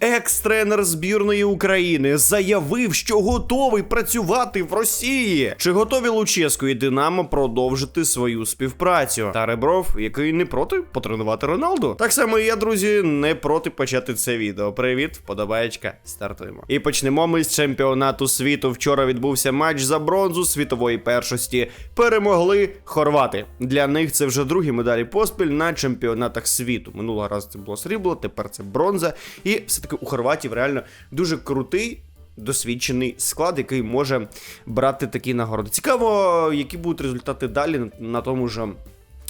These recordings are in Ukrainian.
Екс-тренер збірної України заявив, що готовий працювати в Росії. Чи готові Луческо і Динамо продовжити свою співпрацю? Та Ребров, який не проти потренувати Роналду. Так само і я, друзі, не проти почати це відео. Привіт, вподобаєчка, стартуємо. І почнемо ми з чемпіонату світу. Вчора відбувся матч за бронзу світової першості. Перемогли хорвати. Для них це вже другі медалі поспіль на чемпіонатах світу. Минулого разу це було срібло, тепер це бронза. І все-таки у хорватів реально дуже крутий. Досвідчений склад, який може брати такі нагороди. Цікаво, які будуть результати далі на- тому ж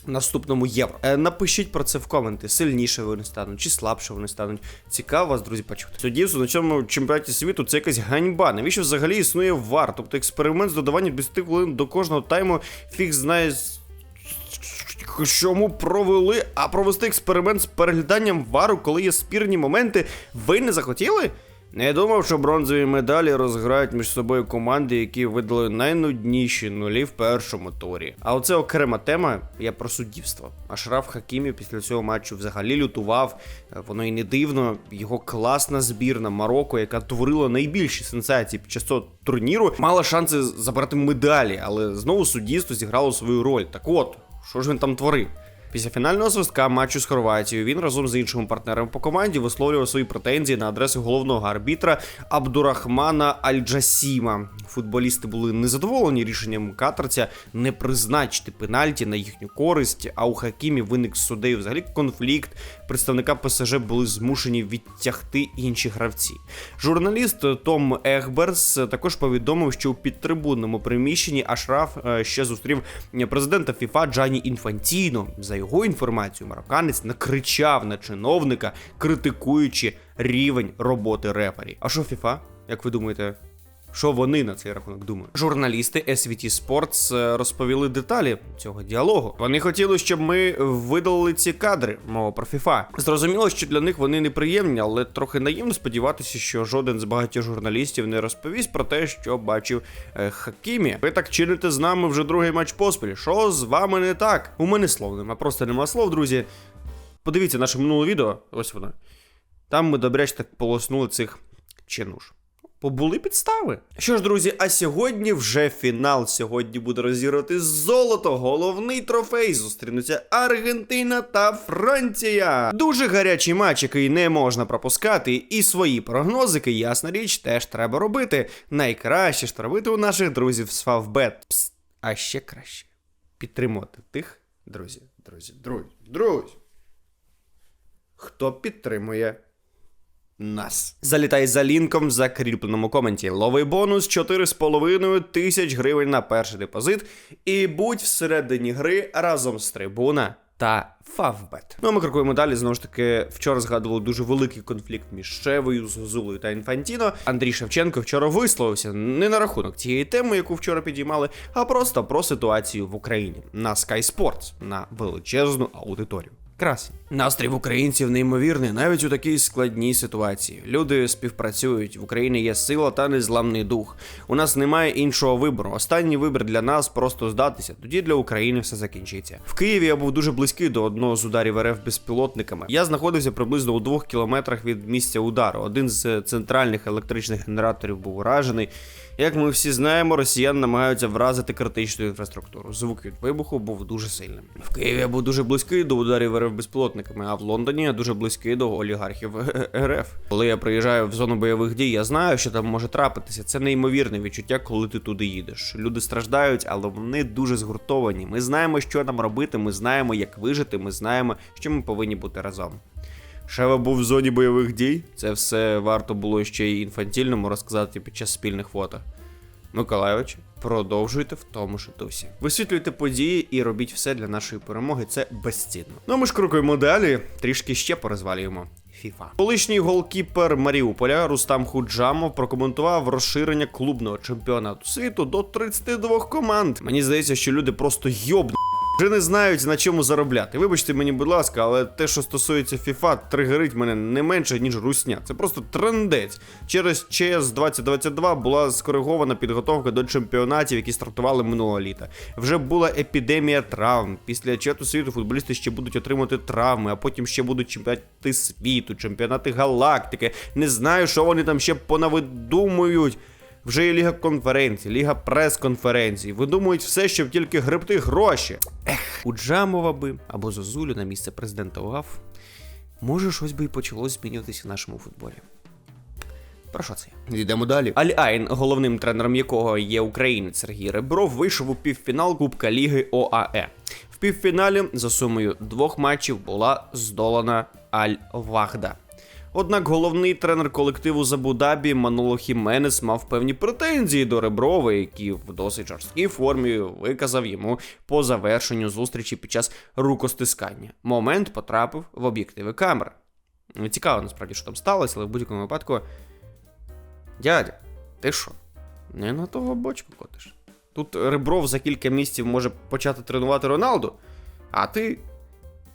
наступному євро. Е, напишіть про це в коменти. Сильніше вони стануть чи слабше вони стануть. Цікаво вас, друзі, почути. Суддівство на цьому чемпіонаті світу це якась ганьба. Навіщо взагалі існує вар? Тобто експеримент з додаванням 10 хвилин до кожного тайму фіг знає. Чому провели, а провести експеримент з перегляданням вару, коли є спірні моменти, ви не захотіли? Не думав, що бронзові медалі розграють між собою команди, які видали найнудніші нулі в першому турі. А оце окрема тема, я про суддівство. Ашраф Хакімів після цього матчу взагалі лютував. Е, Воно і не дивно. Його класна збірна Марокко, яка творила найбільші сенсації під час цього турніру, мала шанси забрати медалі, але знову суддівство зіграло свою роль. Так от, що ж він там творив? Після фінального свистка матчу з Хорватією він разом з іншими партнерами по команді висловлював свої претензії на адресу головного арбітра Абдурахмана Аль-Джасіма. Футболісти були незадоволені рішенням катарця не призначити пенальті на їхню користь. А у Хакімі виник з суддею взагалі конфлікт. Представника ПСЖ були змушені відтягти інші гравці. Журналіст Том Ехберс також повідомив, що у підтрибунному приміщенні Ашраф е, ще зустрів президента ФІФА Джані Інфантіно. За його інформацією, марокканець накричав на чиновника, критикуючи рівень роботи рефері. А що ФІФА? Як ви думаєте? Що вони на цей рахунок думають? Журналісти SVT Sports е, розповіли деталі цього діалогу. Вони хотіли, щоб ми видалили ці кадри, мова про FIFA. Зрозуміло, що для них вони неприємні, але трохи наївно сподіватися, що жоден з багатьох журналістів не розповість про те, що бачив е, Хакімі. Ви так чините з нами вже другий матч поспіль. Що з вами не так? У мене слов нема, просто нема слов, друзі. Подивіться наше минуле відео, ось воно. Там ми добряч так полоснули цих чинуш. Побули підстави. Що ж, друзі, а сьогодні вже фінал. Сьогодні буде розіграти золото. Головний трофей. Зустрінуться Аргентина та Франція. Дуже гарячий матч, який не можна пропускати. І свої прогнозики, ясна річ, теж треба робити. Найкраще ж робити у наших друзів з Фавбет. Пс, а ще краще підтримувати тих, друзі, друзі, друзі, друзі. Хто підтримує нас. Залітай за лінком в закріпленому коменті. Лови бонус 4,5 тисяч гривень на перший депозит. І будь всередині гри разом з трибуна та Фавбет. Ну а ми крокуємо далі. Знову ж таки, вчора згадували дуже великий конфлікт між Шевою, Зозулою та Інфантіно. Андрій Шевченко вчора висловився не на рахунок цієї теми, яку вчора підіймали, а просто про ситуацію в Україні на Sky Sports, на величезну аудиторію. Красі. Настрій в українців неймовірний, навіть у такій складній ситуації. Люди співпрацюють. В Україні є сила та незламний дух. У нас немає іншого вибору. Останній вибір для нас просто здатися. Тоді для України все закінчиться. В Києві я був дуже близький до одного з ударів РФ безпілотниками. Я знаходився приблизно у двох кілометрах від місця удару. Один з центральних електричних генераторів був уражений. Як ми всі знаємо, росіяни намагаються вразити критичну інфраструктуру. Звук від вибуху був дуже сильним. В Києві я був дуже близький до ударів РФ безпілотниками, а в Лондоні я дуже близький до олігархів РФ. Коли я приїжджаю в зону бойових дій, я знаю, що там може трапитися. Це неймовірне відчуття, коли ти туди їдеш. Люди страждають, але вони дуже згуртовані. Ми знаємо, що нам робити. Ми знаємо, як вижити. Ми знаємо, що ми повинні бути разом. Шева був в зоні бойових дій. Це все варто було ще й інфантільному розказати під час спільних фото. Миколайович, продовжуйте в тому ж дусі. Висвітлюйте події і робіть все для нашої перемоги. Це безцінно. Ну а ми ж крокуємо далі, трішки ще порозвалюємо. FIFA. Колишній голкіпер Маріуполя Рустам Худжамов прокоментував розширення клубного чемпіонату світу до 32 команд. Мені здається, що люди просто йобну Вже не знають на чому заробляти. Вибачте мені, будь ласка, але те, що стосується FIFA, тригерить мене не менше, ніж русня. Це просто трендець. Через ЧС 2022 була скоригована підготовка до чемпіонатів, які стартували минулого літа. Вже була епідемія травм. Після чемпіонату світу футболісти ще будуть отримувати травми, а потім ще будуть чемпіонати світу, чемпіонати галактики. Не знаю, що вони там ще понавидумують. Вже є ліга конференцій, ліга прес-конференцій. Видумують все, щоб тільки гребти гроші. Ех, у Джамова би або Зозулю на місце президента УАФ. Може, щось би і почало змінюватися в нашому футболі. Про що це? Йдемо далі. Аль Айн, головним тренером якого є українець Сергій Ребров, вийшов у півфінал Кубка Ліги ОАЕ. В півфіналі за сумою двох матчів була здолана Аль Вахда. Однак головний тренер колективу з Абу-Дабі Хіменес мав певні претензії до Реброва, які в досить жорсткій формі виказав йому по завершенню зустрічі під час рукостискання. Момент потрапив в об'єктиви камер. Цікаво насправді, що там сталося, але в будь-якому випадку. Дядя, ти що? Не на того бочку котиш. Тут Ребров за кілька місяців може почати тренувати Роналду, а ти.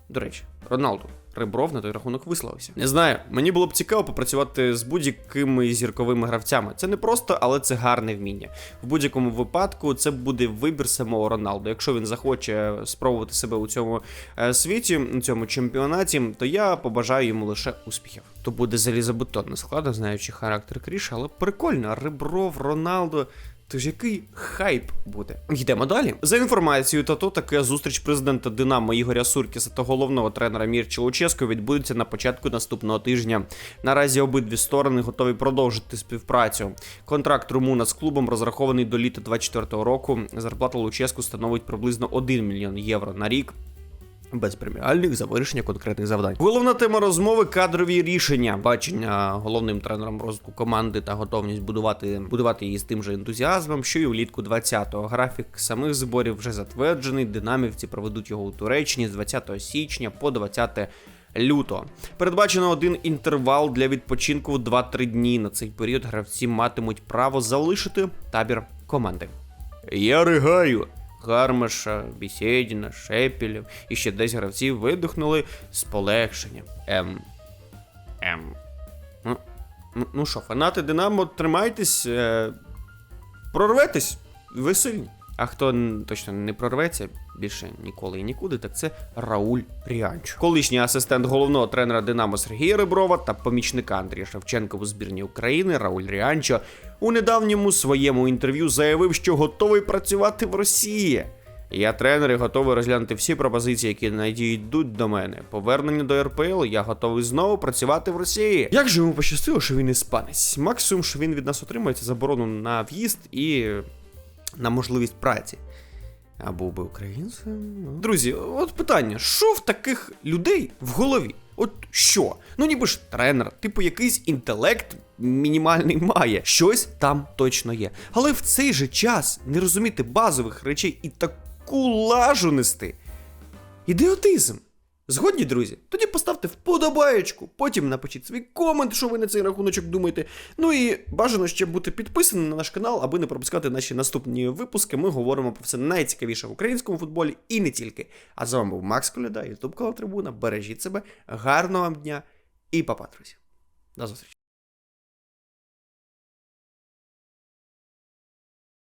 До речі, Роналду. Ребров на той рахунок висловився. Не знаю, мені було б цікаво попрацювати з будь-якими зірковими гравцями. Це не просто, але це гарне вміння. В будь-якому випадку це буде вибір самого Роналду. Якщо він захоче спробувати себе у цьому е, світі, у цьому чемпіонаті, то я побажаю йому лише успіхів. То буде залізобетонна склада, знаючи характер Кріша, але прикольно. Ребров, Роналдо. Тож який хайп буде? Йдемо далі. За інформацією, та то таке зустріч президента Динамо Ігоря Суркіса та головного тренера Мірча Луческо відбудеться на початку наступного тижня. Наразі обидві сторони готові продовжити співпрацю. Контракт румуна з клубом розрахований до літа 24-го року. Зарплата Луческу становить приблизно 1 мільйон євро на рік. Без преміальних за вирішення конкретних завдань. Головна тема розмови кадрові рішення, бачення головним тренером розвитку команди та готовність будувати будувати її з тим же ентузіазмом, що і влітку 20-го. Графік самих зборів вже затверджений. Динамівці проведуть його у Туреччині з 20 січня по 20 лютого. Передбачено один інтервал для відпочинку в 2-3 дні. На цей період гравці матимуть право залишити табір команди. Я ригаю. Гармаша, Бісєдіна, Шепілів і ще десь гравці видихнули з полегшенням. Ем. Ем. Ну, ну, ну що, фанати Динамо, тримайтесь, е, прорветесь, ви сильні. А хто точно не прорветься більше ніколи і нікуди, так це Рауль Ріанчо. Колишній асистент головного тренера Динамо Сергія Реброва та помічника Андрія Шевченка у збірні України Рауль Ріанчо у недавньому своєму інтерв'ю заявив, що готовий працювати в Росії. Я тренер і готовий розглянути всі пропозиції, які надійдуть до мене. Повернення до РПЛ, я готовий знову працювати в Росії. Як же йому пощастило, що він іспанець? Максимум, що він від нас отримує, це заборону на в'їзд і на можливість праці. А був би українцем. ну. Друзі, от питання: що в таких людей в голові? От що? Ну ніби ж тренер, типу якийсь інтелект мінімальний має. Щось там точно є. Але в цей же час не розуміти базових речей і таку лажу нести. Ідіотизм. Згодні, друзі? Тоді поставте вподобаєчку, потім напишіть свій комент, що ви на цей рахуночок думаєте. Ну і бажано ще бути підписаним на наш канал, аби не пропускати наші наступні випуски. Ми говоримо про все найцікавіше в українському футболі і не тільки. А з вами був Макс Коляда, Ютуб канал Трибуна. Бережіть себе, гарного вам дня і папа, друзі. До зустрічі.